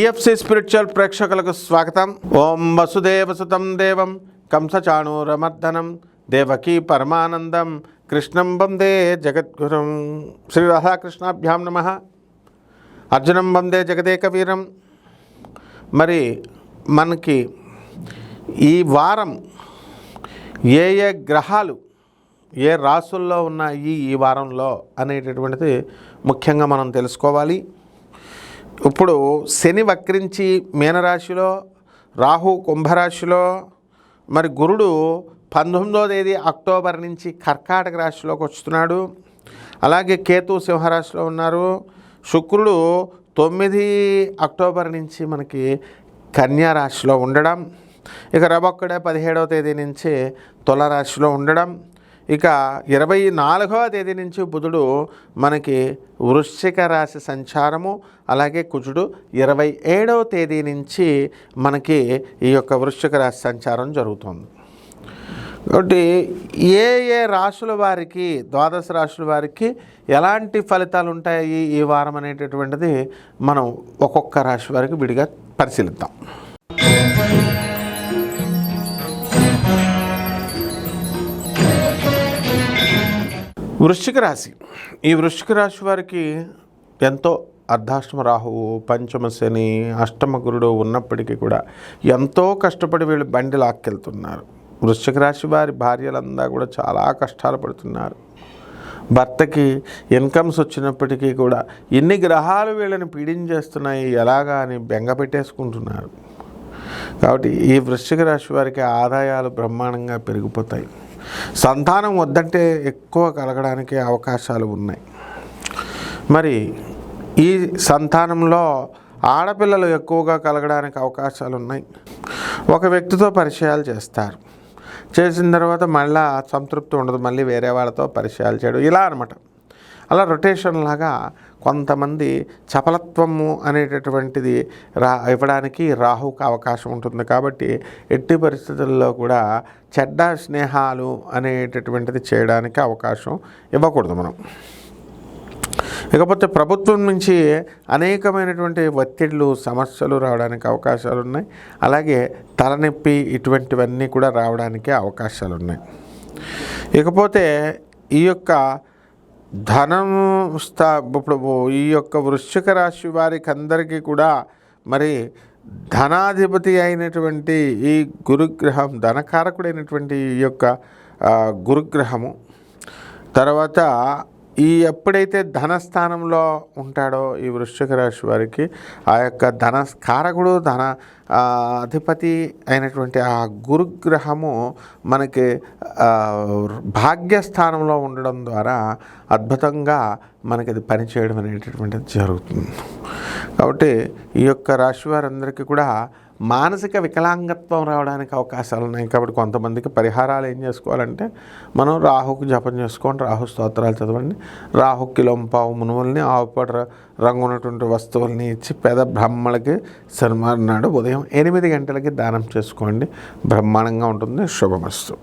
DFC spiritual ప్రేక్షకులకు స్వాగతం. ఓం వసుదేవసుతం దేవం. కంసచాణూరమర్దనం. దేవకీ పరమానందం. కృష్ణం వందే జగద్గురం. శ్రీ రాధాకృష్ణాభ్యాం నమ. అర్జునం వందే జగదేక వీరం మరి మనకి ఈ వారం ఏ ఏ గ్రహాలు ఏ రాసుల్లో ఉన్నాయి ఈ వారంలో అనేటటువంటిది ముఖ్యంగా మనం తెలుసుకోవాలి. ఇప్పుడు శని వక్రించి మీనరాశిలో రాహు కుంభరాశిలో మరి గురుడు పంతొమ్మిదో తేదీ అక్టోబర్ నుంచి కర్కాటక రాశిలోకి వస్తున్నాడు. అలాగే కేతు సింహరాశిలో ఉన్నారు. శుక్రుడు తొమ్మిది అక్టోబర్ నుంచి మనకి కన్యా రాశిలో ఉండడం. ఇక రబొక్కడే పదిహేడవ తేదీ నుంచి తులరాశిలో ఉండడం. ఇక ఇరవై నాలుగవ తేదీ నుంచి బుధుడు మనకి వృశ్చిక రాశి సంచారము అలాగే కుజుడు ఇరవై ఏడవ తేదీ నుంచి మనకి ఈ యొక్క వృశ్చిక రాశి సంచారం జరుగుతుంది. కాబట్టి ఏ ఏ రాశుల వారికి ద్వాదశ రాశుల వారికి ఎలాంటి ఫలితాలు ఉంటాయి ఈ వారం అనేటటువంటిది మనం ఒక్కొక్క రాశి వారికి విడిగా పరిశీలిద్దాం. వృశ్చిక రాశి. ఈ వృశ్చిక రాశి వారికి ఎంతో అర్ధాష్టమ రాహువు పంచమ శని అష్టమ గురుడు ఉన్నప్పటికీ కూడా ఎంతో కష్టపడి వీళ్ళు బండి లాక్కెళ్తున్నారు. వృశ్చిక రాశి వారి భార్యలందా కూడా చాలా కష్టాలు పడుతున్నారు. భర్తకి ఇన్కమ్స్ వచ్చినప్పటికీ కూడా ఎన్ని గ్రహాలు వీళ్ళని పీడించేస్తున్నాయి ఎలాగా అని బెంగ పెట్టేసుకుంటున్నారు. కాబట్టి ఈ వృశ్చిక రాశి వారికి ఆదాయాలు బ్రహ్మాండంగా పెరిగిపోతాయి. సంతానం వద్దంటే ఎక్కువ కలగడానికి అవకాశాలు ఉన్నాయి. మరి ఈ సంతానంలో ఆడపిల్లలు ఎక్కువగా కలగడానికి అవకాశాలు ఉన్నాయి. ఒక వ్యక్తితో పరిచయాలు చేస్తారు. చేసిన తర్వాత మళ్ళీ సంతృప్తి ఉండదు. మళ్ళీ వేరే వాళ్ళతో పరిచయాలు చేయడం ఇలా అనమాట అలా రొటేషన్ లాగా కొంతమంది చపలత్వము అనేటటువంటిది రా ఇవ్వడానికి రాహుకు అవకాశం ఉంటుంది కాబట్టి ఎట్టి పరిస్థితుల్లో కూడా చెడ్డ స్నేహాలు అనేటటువంటిది చేయడానికి అవకాశం ఇవ్వకూడదు మనం. ఇకపోతే ప్రభుత్వం నుంచి అనేకమైనటువంటి ఒత్తిళ్ళు సమస్యలు రావడానికి అవకాశాలు ఉన్నాయి. అలాగే తలనొప్పి ఇటువంటివన్నీ కూడా రావడానికి అవకాశాలు ఉన్నాయి. ఇకపోతే ఈ యొక్క ధనం స్థా ఇప్పుడు ఈ యొక్క వృశ్చిక రాశి వారికి అందరికీ కూడా మరి ధనాధిపతి అయినటువంటి ఈ గురుగ్రహం ధనకారకుడైనటువంటి ఈ యొక్క గురుగ్రహము తర్వాత ఈ ఎప్పుడైతే ధనస్థానంలో ఉంటాడో ఈ వృశ్చిక రాశి వారికి ఆ యొక్క ధన కారకుడు ధన అధిపతి అయినటువంటి ఆ గురుగ్రహము మనకి భాగ్యస్థానంలో ఉండడం ద్వారా అద్భుతంగా మనకి అది పనిచేయడం అనేటటువంటిది జరుగుతుంది. కాబట్టి ఈ యొక్క రాశి వారందరికీ కూడా మానసిక వికలాంగత్వం రావడానికి అవకాశాలు ఉన్నాయి కాబట్టి కొంతమందికి పరిహారాలు ఏం చేసుకోవాలంటే మనం రాహుకు జపం చేసుకోండి రాహు స్తోత్రాలు చదవండి. రాహుకి లొంపావు మునువుల్ని ఆవుపడ రంగు ఉన్నటువంటి వస్తువుల్ని ఇచ్చి పేద బ్రహ్మలకి శనివారం నాడు ఉదయం ఎనిమిది గంటలకి దానం చేసుకోండి. బ్రహ్మాండంగా ఉంటుంది. శుభమస్తు.